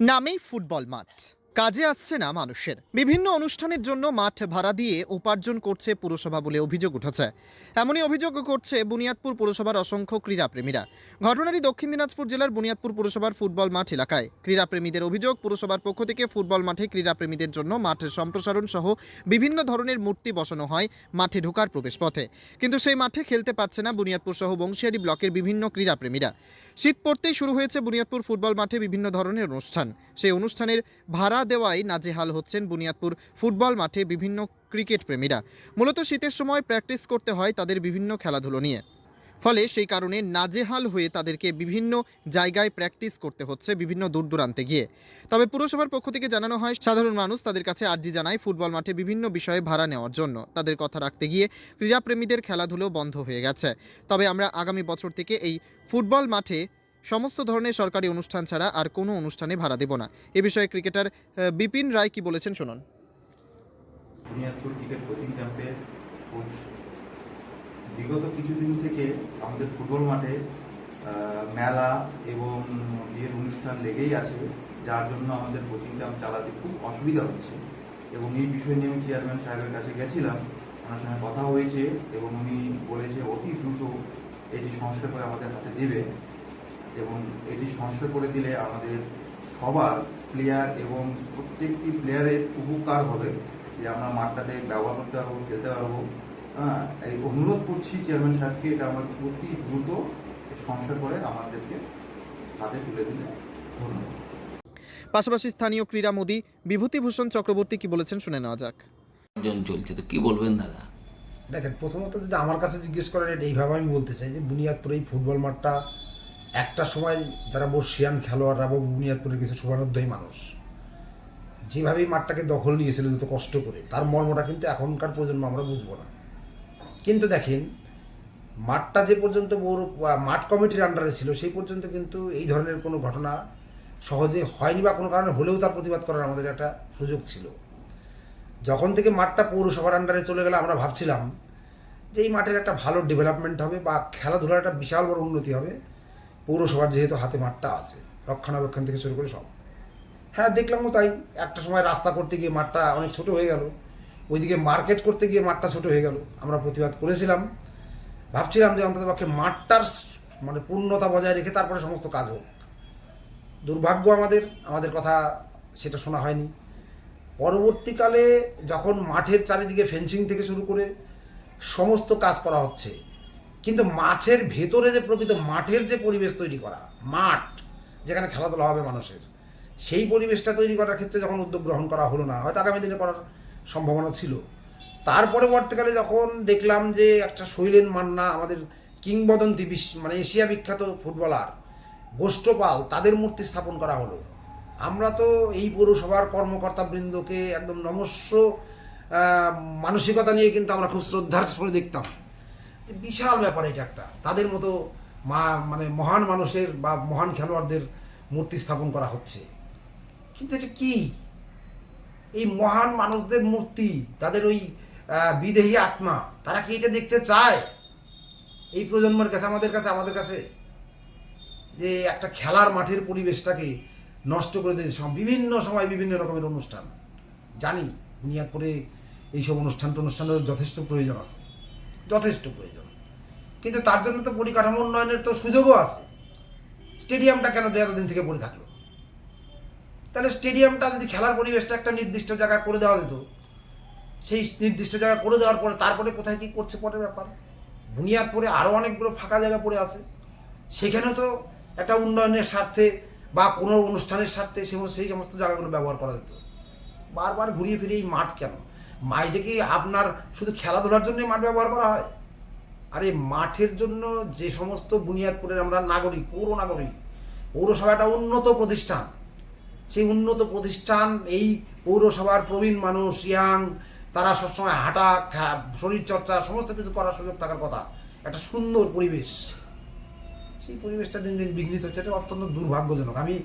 নামেই ফুটবল মাঠ। কাজে আসছে না মানুষের। বিভিন্ন অনুষ্ঠানের জন্য মাঠ ভাড়া দিয়ে উপার্জন করছে পুরসভা বলে অভিযোগ উঠেছে। এমনই অভিযোগ করছে বুনিয়াদপুর পুরসভার অসংখ্য ক্রীড়াপ্রেমীরা। ঘটনাটি দক্ষিণ দিনাজপুর জেলার বুনিয়াদপুর পুরসভার ফুটবল মাঠ এলাকায়। ক্রীড়াপ্রেমীদের অভিযোগ, পুরসভার পক্ষ থেকে ফুটবল মাঠে ক্রীড়াপ্রেমীদের জন্য মাঠের সম্প্রসারণ সহ বিভিন্ন ধরনের মূর্তি বসানো হয় মাঠে ঢোকার প্রবেশপথে। কিন্তু সেই মাঠে খেলতে পারছে না বুনিয়াদপুর সহ বংশিয়ারি ব্লকের বিভিন্ন ক্রীড়াপ্রেমীরা। শীত পড়তেই শুরু হয়েছে বুনিয়াদপুর ফুটবল মাঠে বিভিন্ন ধরনের অনুষ্ঠান। সেই অনুষ্ঠানের ভাড়া দেওয়ায় নাজেহাল হচ্ছেন বুনিয়াদপুর ফুটবল মাঠে বিভিন্ন ক্রিকেট প্রেমীরা। মূলত শীতের সময় প্র্যাকটিস করতে হয় তাদের বিভিন্ন খেলাধুলো নিয়ে। ফলে সেই কারণে নাজেহাল হয়ে তাদেরকে বিভিন্ন জায়গায় প্র্যাকটিস করতে হচ্ছে বিভিন্ন দূর দূরান্তে গিয়ে। তবে পুরসভার পক্ষ থেকে জানানো হয়, সাধারণ মানুষ তাদের কাছে আর্জি জানায় ফুটবল মাঠে বিভিন্ন বিষয়ে ভাড়া নেওয়ার জন্য। তাদের কথা রাখতে গিয়ে ক্রীড়াপ্রেমীদের খেলাধুলো বন্ধ হয়ে গেছে। তবে আমরা আগামী বছর থেকে এই ফুটবল মাঠে সমস্ত ধরনের সরকারি অনুষ্ঠান ছাড়া আর কোনো অনুষ্ঠানে ভাড়া দেব না। এ বিষয়ে ক্রিকেটার বিপিন রায় কি বলেছেন শুনুন। বিগত কিছুদিন থেকে আমাদের ফুটবল মাঠে মেলা এবং বিয়ের অনুষ্ঠান লেগেই আছে, যার জন্য আমাদের কোচিং ক্যাম্প চালাতে খুব অসুবিধা হচ্ছে। এবং এই বিষয় নিয়ে আমি চেয়ারম্যান সাহেবের কাছে গেছিলাম, ওনার সঙ্গে কথা হয়েছে এবং উনি বলেছে অতি দ্রুত এটি সংস্কার করে আমাদের হাতে দেবে। এবং এটি সংস্কার করে দিলে আমাদের সবার প্লেয়ার এবং প্রত্যেকটি প্লেয়ারের উপকার হবে। যে আমরা মাঠটাতে ব্যবহার করতে পারব খেলতে পারব। হ্যাঁ এই অনুরোধ করছি চেয়ারম্যান সাহেবকে এটা আমার অতি দ্রুত সংস্কার করে আমাদেরকে হাতে তুলে দিলে। ধন্যবাদ। পাশাপাশি স্থানীয় ক্রীড়ামোদী বিভূতিভূষণ চক্রবর্তী কি বলেছেন শুনে নেওয়া যাক। জন চলছে তো কি বলবেন দাদা? দেখেন প্রথমত যদি আমার কাছে জিজ্ঞেস করেন এটা এইভাবে আমি বলতে চাই যে বুনিয়াদপুর এই ফুটবল মাঠটা একটা সময় যারা বর্ষিয়ান খেলোয়াড়রা বা বুনিয়াদপুরের কিছু শুভানুধ্যায়ী মানুষ, যেভাবেই মাঠটাকে দখল নিয়েছিল, যত কষ্ট করে, তার মর্মটা কিন্তু এখনকার প্রজন্ম আমরা বুঝব না। কিন্তু দেখেন, মাঠটা যে পর্যন্ত বৌর মাঠ কমিটির আন্ডারে ছিল, সেই পর্যন্ত কিন্তু এই ধরনের কোনো ঘটনা সহজে হয়নি বা কোনো কারণে হলেও তার প্রতিবাদ করার আমাদের একটা সুযোগ ছিল। যখন থেকে মাঠটা পৌরসভার আন্ডারে চলে গেলে, আমরা ভাবছিলাম যে এই মাঠের একটা ভালো ডেভেলপমেন্ট হবে বা খেলাধুলার একটা বিশাল বড় উন্নতি হবে। পৌরসভার যেহেতু হাতে মাঠটা আছে, রক্ষণাবেক্ষণ থেকে শুরু করে সব। হ্যাঁ দেখলামও তাই, একটা সময় রাস্তা করতে গিয়ে মাঠটা অনেক ছোট হয়ে গেল, ওইদিকে মার্কেট করতে গিয়ে মাঠটা ছোট হয়ে গেল, আমরা প্রতিবাদ করেছিলাম। ভাবছিলাম যে অন্ততপক্ষে মাঠটার মানে পূর্ণতা বজায় রেখে তারপরে সমস্ত কাজ হোক। দুর্ভাগ্য আমাদের আমাদের কথা সেটা শোনা হয়নি। পরবর্তীকালে যখন মাঠের চারিদিকে ফেন্সিং থেকে শুরু করে সমস্ত কাজ করা হচ্ছে কিন্তু মাঠের ভেতরে যে প্রকৃত, মাঠের যে পরিবেশ তৈরি করা, মাঠ যেখানে খেলাধুলা হবে মানুষের, সেই পরিবেশটা তৈরি করার ক্ষেত্রে যখন উদ্যোগ গ্রহণ করা হলো না, হয়তো আগামী দিনে করার সম্ভাবনা ছিল। তার পরবর্তীকালে যখন দেখলাম যে একটা শৈলেন মান্না, আমাদের কিংবদন্তি বিশ্ব মানে এশিয়া বিখ্যাত ফুটবলার, গোষ্ঠপাল, তাদের মূর্তি স্থাপন করা হলো। আমরা তো এই পৌরসভার কর্মকর্তা বৃন্দকে একদম নমস্য মানসিকতা নিয়ে কিন্তু আমরা খুব শ্রদ্ধার সঙ্গে দেখতাম। বিশাল ব্যাপার এটা একটা। তাদের মতো মা মানে মহান মানুষের বা মহান খেলোয়াড়দের মূর্তি স্থাপন করা হচ্ছে। কিন্তু এটা কি? এই মহান মানুষদের মূর্তি, তাদের ওই বিদেহী আত্মা, তারা কি এটা দেখতে চায়? এই প্রজন্মের কাছে, আমাদের কাছে আমাদের কাছে। যে একটা খেলার মাঠের পরিবেশটাকে নষ্ট করে দিয়েছে বিভিন্ন সময় বিভিন্ন রকমের অনুষ্ঠান। জানি, বুনিয়াদপুরে এইসব অনুষ্ঠান টনুষ্ঠানের যথেষ্ট প্রয়োজন আছে। যথেষ্ট প্রয়োজন। কিন্তু তার জন্য তো পরিকাঠামো উন্নয়নের তো সুযোগও আছে। স্টেডিয়ামটা কেন দু এতদিন থেকে পড়ে থাকল? তাহলে স্টেডিয়ামটা যদি খেলার পরিবেশটা একটা নির্দিষ্ট জায়গায় করে দেওয়া যেত, সেই নির্দিষ্ট জায়গায় করে দেওয়ার পরে তারপরে কোথায় কী করছে পরের ব্যাপার? বুনিয়াদপুরে আরও অনেকগুলো ফাঁকা জায়গা পড়ে আছে। সেখানেও তো একটা উন্নয়নের স্বার্থে বা কোনো অনুষ্ঠানের স্বার্থে সেই সমস্ত জায়গাগুলো ব্যবহার করা যেত। বারবার ঘুরিয়ে ফিরিয়ে মাঠ কেন? মাঠে কি আপনার শুধু খেলাধুলার জন্য মাঠ ব্যবহার করা হয়? আরে মাঠের জন্য যে সমস্ত বুনিয়াদপুরের আমরা নাগরিক, পৌর নাগরিক, পৌরসভা একটা উন্নত প্রতিষ্ঠান। সেই উন্নত প্রতিষ্ঠান, এই পৌরসভার প্রবীণ মানুষ, ইয়াং, তারা সবসময় হাঁটা শরীরচর্চা সমস্ত কিছু করার সুযোগ থাকার কথা। একটা সুন্দর পরিবেশ। সেই পরিবেশটা দিন দিন বিঘ্নিত হচ্ছে, এটা অত্যন্ত দুর্ভাগ্যজনক। আমি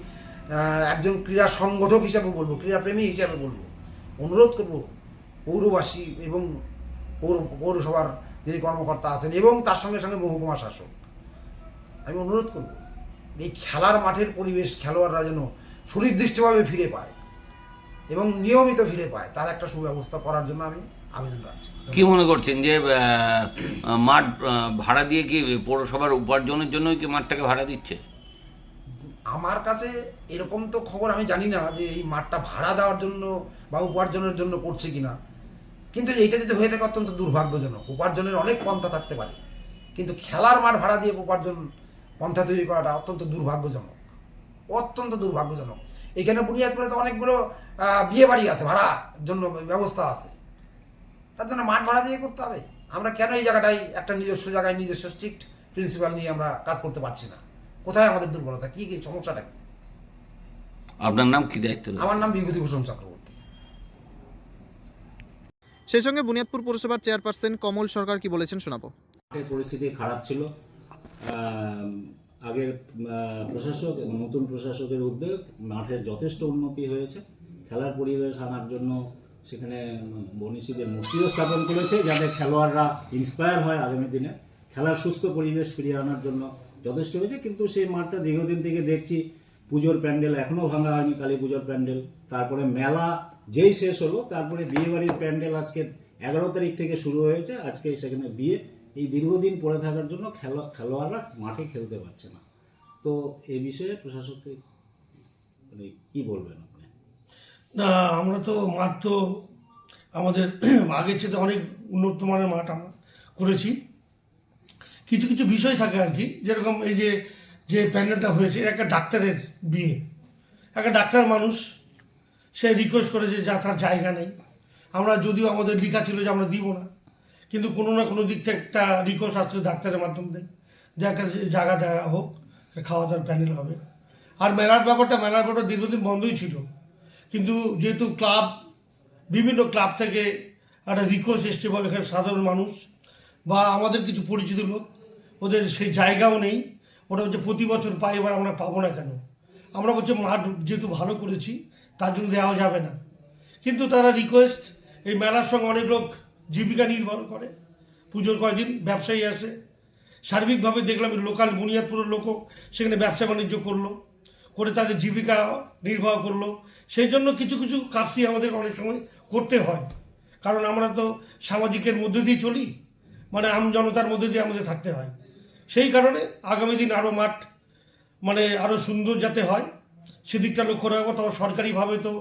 একজন ক্রীড়া সংগঠক হিসাবে বলব, ক্রীড়াপ্রেমী হিসাবে বলব, অনুরোধ করব পৌরবাসী এবং পৌর পৌরসভার যিনি কর্মকর্তা আছেন এবং তার সঙ্গে সঙ্গে মহকুমা শাসক। আমি অনুরোধ করব এই খেলার মাঠের পরিবেশ খেলোয়াড়রা যেন সুনির্দিষ্টভাবে ফিরে পায় এবং নিয়মিত ফিরে পায় তার একটা সুব্যবস্থা করার জন্য আমি আবেদন রাখছি। কি মনে করছেন যে মাঠ ভাড়া দিয়ে কি পৌরসভার উপার্জনের জন্যই কি মাঠটাকে ভাড়া দিচ্ছে? আমার কাছে এরকম তো খবর আমি জানি না যে এই মাঠটা ভাড়া দেওয়ার জন্য বা উপার্জনের জন্য করছে কিনা। কিন্তু এইটা যদি হয়ে থাকে অত্যন্ত দুর্ভাগ্যজনক উপার্জনের অনেক পন্থা থাকতে পারে। কিন্তু খেলার মাঠ ভাড়া দিয়ে উপার্জন পন্থা তৈরি করাটা অত্যন্ত দুর্ভাগ্যজনক। অত্যন্ত দুর্ভাগ্যজনক। এখানে বুনিয়াদপুরে তো অনেকগুলো বিয়ে বাড়ি আছে ভাড়া জন্য ব্যবস্থা আছে। তার জন্য মাঠ ভাড়া দিয়ে করতে হবে। আমরা কেন এই জায়গাটায় একটা নিজস্ব জায়গায় নিজস্ব স্ট্রিক্ট প্রিন্সিপাল নিয়ে আমরা কাজ করতে পারছি না? কোথায় আমাদের দুর্বলতা? কি কি সমস্যাটা কি? আপনার নাম কি দায়িত্ব? আমার নাম বিভূতিভূষণ চক্রবর্তী। সেই সঙ্গে বুনিয়াদপুর পৌরসভার চেয়ারপারসন কমল সরকার কি বলেছেন শোনাবো। পরিস্থিতি খারাপ ছিল। আগের প্রশাসক এবং নতুন প্রশাসকের উদ্যোগ মাঠের যথেষ্ট উন্নতি হয়েছে। খেলার পরিবেশ আনার জন্য সেখানে বনিশীদের মূর্তিও স্থাপন করেছে, যাতে খেলোয়াড়রা ইন্সপায়ার হয় আগামী দিনে। খেলার সুস্থ পরিবেশ ফিরিয়ে আনার জন্য যথেষ্ট হয়েছে, কিন্তু সেই মাঠটা দীর্ঘদিন থেকে দেখছি পুজোর প্যান্ডেল এখনও ভাঙা হয়নি, কালী পুজোর প্যান্ডেল। তারপরে মেলা যেই শেষ হলো, তারপরে বিয়েবাড়ির প্যান্ডেল আজকে এগারো তারিখ থেকে শুরু হয়েছে। আজকে সেখানে বিয়ে। এই দীর্ঘদিন পড়ে থাকার জন্য খেলা খেলোয়াড়রা মাঠে খেলতে পারছে না। তো এই বিষয়ে প্রশাসককে মানে কি বলবেন আপনি? না, আমরা তো মাঠ তো আমাদের আগের চেয়ে অনেক উন্নত মানের মাঠ আমরা করেছি। কিছু কিছু বিষয় থাকে আর কি। যেরকম এই যে যে প্যান্ডেলটা হয়েছে এটা একটা ডাক্তারের বিয়ে। একটা ডাক্তার মানুষ সে রিকোয়েস্ট করেছে যা তার জায়গা নেই। আমরা যদিও আমাদের লেখা ছিল যে আমরা দিব না, কিন্তু কোনো না কোনো দিক থেকে একটা রিকোয়েস্ট আসছে ডাক্তারের মাধ্যম থেকে যে একটা জায়গা দেওয়া হোক, খাওয়া দাওয়ার প্যানেল হবে। আর মেলার ব্যাপারটা মেলার ব্যাপারটা দীর্ঘদিন বন্ধই ছিল। কিন্তু যেহেতু ক্লাব, বিভিন্ন ক্লাব থেকে একটা রিকোয়েস্ট এসছে বা এখানে সাধারণ মানুষ বা আমাদের কিছু পরিচিত লোক, ওদের সেই জায়গাও নেই ওটা হচ্ছে প্রতি বছর পাই এবার আমরা পাবো না কেন? আমরা বলছি মাঠ যেহেতু ভালো করেছি তার জন্য দেওয়া যাবে না। কিন্তু তারা রিকোয়েস্ট এই মেলার সঙ্গে অনেক লোক জীবিকা নির্ভর করে। পুজোর কয়দিন ব্যবসায়ী আসে। সার্বিকভাবে দেখলাম লোকাল বুনিয়াদপুরের লোকও সেখানে ব্যবসা বাণিজ্য করল, করে তাদের জীবিকা নির্বাহ করল। সেই জন্য কিছু কিছু কাজই আমাদের অনেক সময় করতে হয়। কারণ আমরা তো সামাজিকের মধ্যে দিয়ে চলি মানে আম জনতার মধ্যে দিয়ে আমাদের থাকতে হয়। সেই কারণে আগামী দিন আরও মাঠ মানে আরও সুন্দর যাতে হয় সেদিকটা লক্ষ্য রাখব তবে সরকারিভাবে তো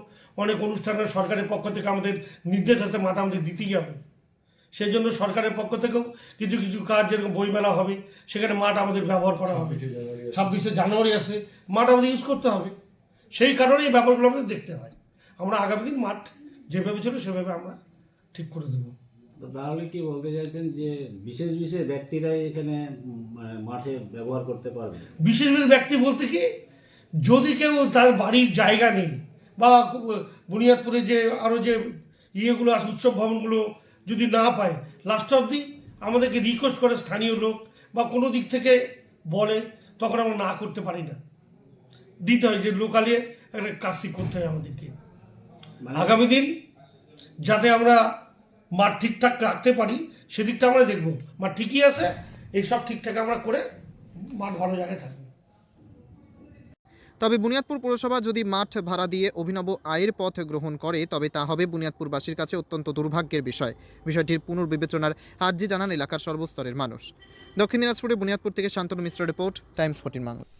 অনেক অনুষ্ঠানের সরকারের পক্ষ থেকে আমাদের নির্দেশ আছে মাঠ আমাদের দিতেই হবে। সেই জন্য সরকারের পক্ষ থেকেও কিছু কিছু কাজ যেরকম বইমেলা হবে সেখানে মাঠ আমাদের ব্যবহার করা হবে। ছাব্বিশে জানুয়ারি আসে মাঠ আমাদের ইউজ করতে হবে। সেই কারণে এই ব্যাপারগুলো আমাদের দেখতে হয়। আমরা আগামী দিন মাঠ যেভাবে ছিল সেভাবে আমরা ঠিক করে দেবো। তাহলে কি বলতে চাইছেন যে বিশেষ বিশেষ ব্যক্তিরাই এখানে মানে মাঠে ব্যবহার করতে পারবে? বিশেষ বিশেষ ব্যক্তি বলতে কি যদি কেউ তার বাড়ির জায়গা নেই বা বুনিয়াদপুরে যে আরও যে ইয়েগুলো আছে উৎসব ভবনগুলো যদি না পায় লাস্ট অবধি আমাদেরকে রিকোয়েস্ট করে স্থানীয় লোক বা কোনো দিক থেকে বলে তখন আমরা না করতে পারি না। দিতে হয় যে লোকালে একটা কাজটি করতে হয় আমাদেরকে। মানে আগামী দিন যাতে আমরা মাঠ ঠিকঠাক রাখতে পারি সেদিকটা আমরা দেখব। মাঠ ঠিকই আছে এইসব ঠিকঠাক আমরা করে মাঠ ভালো জায়গায় থাকবে। তবে বুনিয়াদপুর পৌরসভা যদি মাঠ ভাড়া দিয়ে অভিনব আয়ের পথ গ্রহণ করে, তবে তা হবে বুনিয়াদপুরবাসীর কাছে অত্যন্ত দুর্ভাগ্যের বিষয়। বিষয়টির পুনর্বিবেচনার আর্জি জানান এলাকার সর্বস্তরের মানুষ। দক্ষিণ দিনাজপুরে বুনিয়াদপুর থেকে Shantanu Mishra report, Times fourteen Bangla.